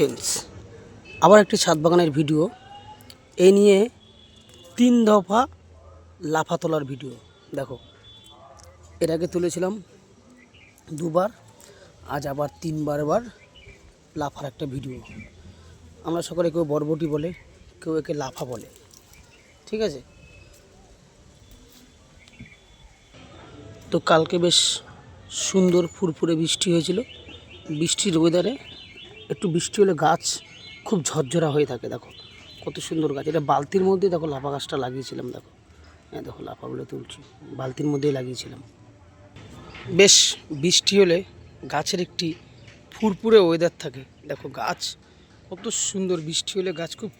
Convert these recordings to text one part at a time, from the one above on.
Friends আবার একটি ছাদ বাগানের ভিডিও এই নিয়ে তিন দফা লাফা তোলার ভিডিও দেখো। এর আগে তুলেছিলাম দুবার, আজ আবার তিনবার বার লাফার একটা ভিডিও আমরা সকলে কেউ বরবটি বলে, কেউ একে লাফা বলে। ঠিক আছে? তো কালকে বেশ সুন্দর ফুরফুরে বৃষ্টি হয়েছিল। বৃষ্টির ওয়েদারে একটু বৃষ্টি হলে গাছ খুব ঝরঝরা হয়ে থাকে, দেখো। কত সুন্দর গাছ। এটা বালতির মধ্যে দেখো লাফা গাছটা লাগিয়েছিলাম, দেখো। হ্যাঁ দেখো লাফাগুলো তুলছি। বালতির মধ্যেই লাগিয়েছিলাম। বেশ, বৃষ্টি হলে গাছের একটি ফুরফুরে ওয়েদার থাকে। দেখো গাছ, কত সুন্দর বৃষ্টি হলে গাছ খুব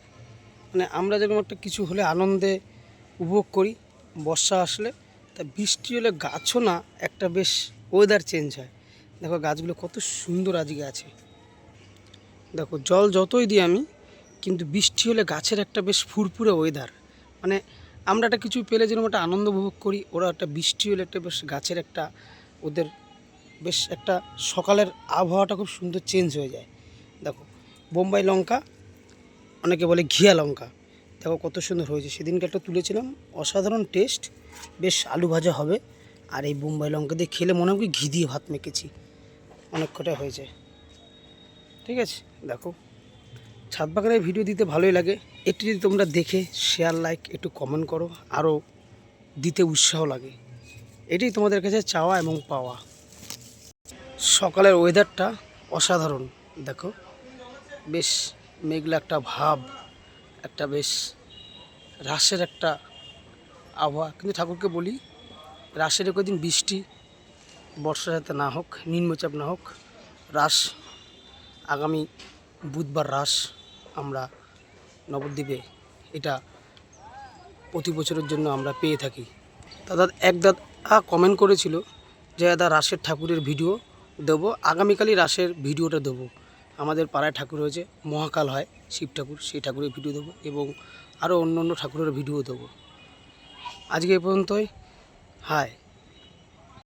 মানে আমরা যেরকম একটা কিছু হলে আনন্দে উপভোগ করি, বর্ষা আসলে। তা বৃষ্টি হলে গাছও না, একটা বেশ ওয়েদার চেঞ্জ হয়। দেখো গাছগুলো কত সুন্দর আজকে আছে। দেখো, জল যতই দিই আমি, কিন্তু বৃষ্টি হলে গাছের একটা বেশ ফুরফুরে ওয়েদার মানে আমরা একটা কিছু পেলে যেরকম একটা আনন্দ উপভোগ করি, ওরা একটা বৃষ্টি হলে একটা বেশ গাছের একটা, ওদের বেশ একটা সকালের আবহাওয়াটা খুব সুন্দর চেঞ্জ হয়ে যায়। দেখো, বোম্বাই লঙ্কা, অনেকে বলে ঘিয়া লঙ্কা। দেখো কত সুন্দর হয়েছে। সেদিনকে একটা তুলেছিলাম, অসাধারণ টেস্ট বেশ আলু ভাজা হবে। আর এই বোম্বাই লঙ্কা দিয়ে খেলে মনে হয় ঘি দিয়ে ভাত মেখেছি। অনেক কটা হয়েছে। ঠিক আছে? দেখো, ছাদ বাগানের ভিডিও দিতে ভালোই লাগে। একটু যদি তোমরা দেখে শেয়ার লাইক একটু কমেন্ট করো আরও দিতে উৎসাহ লাগে। এটাই তোমাদের কাছে চাওয়া এবং পাওয়া। সকালের ওয়েদারটা অসাধারণ, দেখো। বেশ মেঘলা একটা ভাব, একটা বেশ রাসের একটা আবহাওয়া। কিন্তু ঠাকুরকে বলি রাসের কদিন বৃষ্টি বর্ষা যাতে না হোক, নিম্নচাপ না হোক রাস আগামী বুধবার রাস আমরা নবদ্বীপে এটা প্রতি বছরের জন্য আমরা পেয়ে থাকি। দাদা, এক দাদা কমেন্ট করেছিল যে, দাদা রাসের ঠাকুরের ভিডিও দেবো, আগামীকালই রাসের ভিডিওটা দেবো। আমাদের পাড়ায় ঠাকুর হয়েছে মহাকাল হয়, শিব ঠাকুর, সেই ঠাকুরের ভিডিও দেবো এবং আরও অন্য অন্য ঠাকুরের ভিডিও দেবো। আজকে এ পর্যন্তই। হায়!